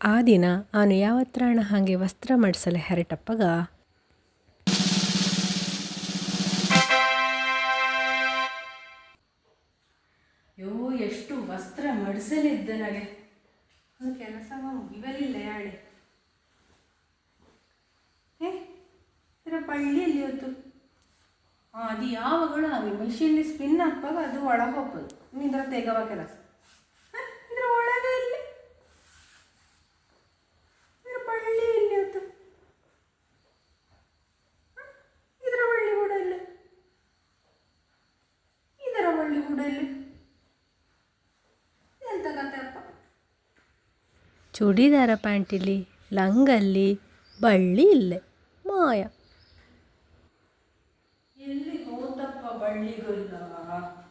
ಆ ದಿನ ಅವನು ಯಾವತ್ರಾಣ ಹಾಗೆ ವಸ್ತ್ರ ಮಡಿಸಲು ಹೆರಟಪ್ಪಗ? ಯೋ, ಎಷ್ಟು ವಸ್ತ್ರ ಮಡಿಸಲಿದ್ದ ಒಂದು ಕೆಲಸ ಇವರಿಲ್ಲ ಯಾಳೆ? ಏ ಇದರ ಬಳ್ಳಿಯಲ್ಲಿ ಇವತ್ತು ಅದು ಯಾವಾಗಳು ಮಿಷಿನ್ ಸ್ಪಿನ್ ಹಾಕ್ವಾಗ ಅದು ಒಳಗೆ ಹೋಗ್ಬೋದು ನಿಂದ್ರ ತೆಗವ ಕೆಲಸ? ಕೂಡ ಇಲ್ಲಿ. ಎಂತ ಅಪ್ಪ? ಪ್ಯಾಂಟಿಲಿ ಲಂಗಲ್ಲಿ ಬಳ್ಳಿ ಇಲ್ಲ ಮಾಯ. ಎಲ್ಲಿ ಹೋತಪ್ಪ ಬಳ್ಳಿಗೊಲ್ಲವಾ